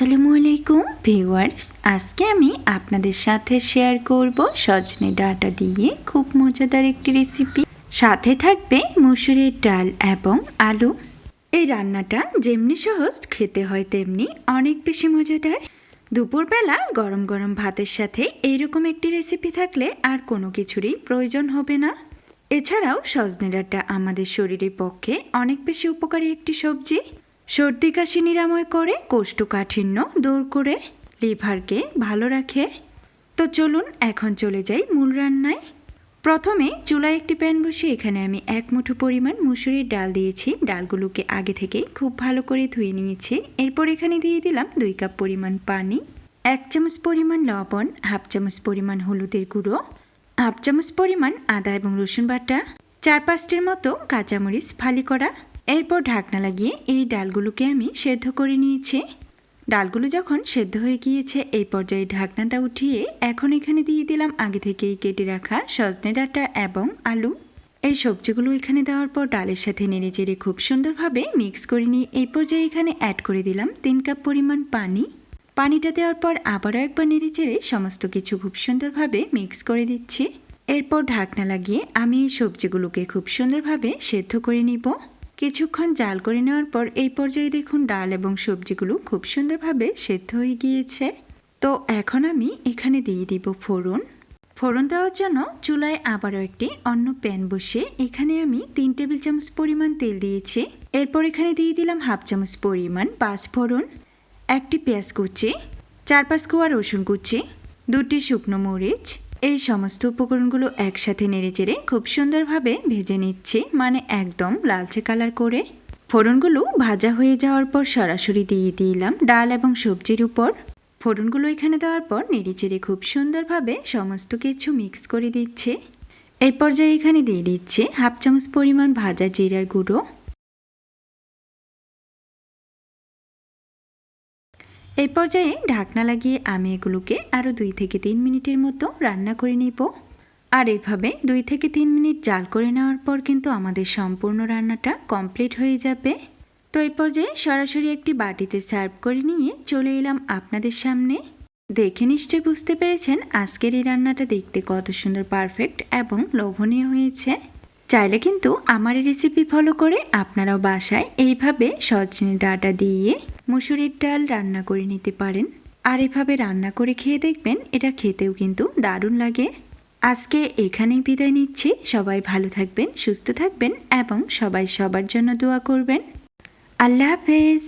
আসসালামু আলাইকুম, ভিউয়ার্স। আজকে আমি আপনাদের সাথে শেয়ার করব সজনে ডাটা দিয়ে খুব মজাদার একটি রেসিপি। সাথে থাকবে মুসুরের ডাল এবং আলু। এই রান্নাটা যেমনি সহজ, খেতে হয় তেমনি অনেক বেশি মজাদার। দুপুরবেলা গরম গরম ভাতের সাথে এইরকম একটি রেসিপি থাকলে আর কোনো কিছুরই প্রয়োজন হবে না। এছাড়াও সজনে ডাঁটা আমাদের শরীরের পক্ষে অনেক বেশি উপকারী একটি সবজি। সর্দি কাশি নিরাময় করে, কোষ্ঠকাঠিন্য দূর করে, লিভারকে ভালো রাখে। তো চলুন এখন চলে যাই মূল রান্নায়। প্রথমে চুলায় একটি প্যান বসিয়ে এখানে আমি এক মুঠো পরিমাণ মুসুরির ডাল দিয়েছি। ডালগুলোকে আগে থেকেই খুব ভালো করে ধুয়ে নিয়েছি। এরপর এখানে দিয়ে দিলাম দুই কাপ পরিমাণ পানি, এক চামচ পরিমাণ লবণ, হাফ চামচ পরিমাণ হলুদের গুঁড়ো, হাফ চামচ পরিমাণ আদা এবং রসুন বাটা, চার পাঁচটির মতো কাঁচামরিচ ফালি করা এরপর ঢাকনা লাগিয়ে এই ডালগুলোকে আমি সেদ্ধ করে নিয়েছি। ডালগুলো যখন সেদ্ধ হয়ে গিয়েছে, এই পর্যায়ে ঢাকনাটা উঠিয়ে এখন এখানে দিয়ে দিলাম আগে থেকেই কেটে রাখা সজনে ডাঁটা এবং আলু। এই সবজিগুলো এখানে দেওয়ার পর ডালের সাথে নেড়ে চেড়ে খুব সুন্দরভাবে মিক্স করে নিয়ে এই পর্যায়ে এখানে অ্যাড করে দিলাম তিন কাপ পরিমাণ পানি। পানিটা দেওয়ার পর আবারও একবার নেড়ে চেড়ে সমস্ত কিছু খুব সুন্দরভাবে মিক্স করে দিচ্ছি। এরপর ঢাকনা লাগিয়ে আমি এই সবজিগুলোকে খুব সুন্দরভাবে সেদ্ধ করে নিব। কিছুক্ষণ জাল করে নেওয়ার পর এই পর্যায়ে দেখুন ডাল এবং সবজিগুলো খুব সুন্দরভাবে সেদ্ধ হয়ে গিয়েছে। তো এখন আমি এখানে দিয়ে দিব ফোড়ন। ফোড়ন দেওয়ার জন্য চুলায় আবারও একটি অন্য প্যান বসে এখানে আমি তিন টেবিল চামচ পরিমাণ তেল দিয়েছি। এরপর এখানে দিয়ে দিলাম হাফ চামচ পরিমাণ পাঁচ ফোড়ন, একটি পেঁয়াজ কুচি, চার পাঁচ কোয়া রসুন কুচি, দুটি শুকনো মরিচ এই সমস্ত উপকরণগুলো একসাথে নেড়েচেড়ে খুব সুন্দরভাবে ভেজে নিচ্ছি মানে একদম লালচে কালার করে। ফোড়নগুলো ভাজা হয়ে যাওয়ার পর সরাসরি দিয়ে দিলাম ডাল এবং সবজির উপর। ফোড়নগুলো এখানে দেওয়ার পর নেড়েচেড়ে খুব সুন্দরভাবে সমস্ত কিছু মিক্স করে দিচ্ছে। এই পর্যায়ে এখানে দিয়ে দিচ্ছে হাফ চামচ পরিমাণ ভাজা জিরার গুঁড়ো। এই পর্যায়ে ঢাকনা লাগিয়ে আমি এগুলোকে আরও দুই থেকে তিন মিনিটের মতো রান্না করে নিব। আর এইভাবে দুই থেকে তিন মিনিট জাল করে নেওয়ার পর কিন্তু আমাদের সম্পূর্ণ রান্নাটা কমপ্লিট হয়ে যাবে। তো এই পর্যায়ে সরাসরি একটি বাটিতে সার্ভ করে নিয়ে চলে এলাম আপনাদের সামনে। দেখে নিশ্চয়ই বুঝতে পেরেছেন আজকের এই রান্নাটা দেখতে কত সুন্দর পারফেক্ট এবং লোভনীয় হয়েছে। চাইলে কিন্তু আমার এই রেসিপি ফলো করে আপনারাও বাসায় এইভাবে সজনে ডাটা দিয়ে মুসুরির ডাল রান্না করে নিতে পারেন। আর এভাবে রান্না করে খেয়ে দেখবেন এটা খেতেও কিন্তু দারুণ লাগে। আজকে এখানেই বিদায় নিচ্ছি। সবাই ভালো থাকবেন, সুস্থ থাকবেন এবং সবাই সবার জন্য দোয়া করবেন। আল্লাহ হাফেজ।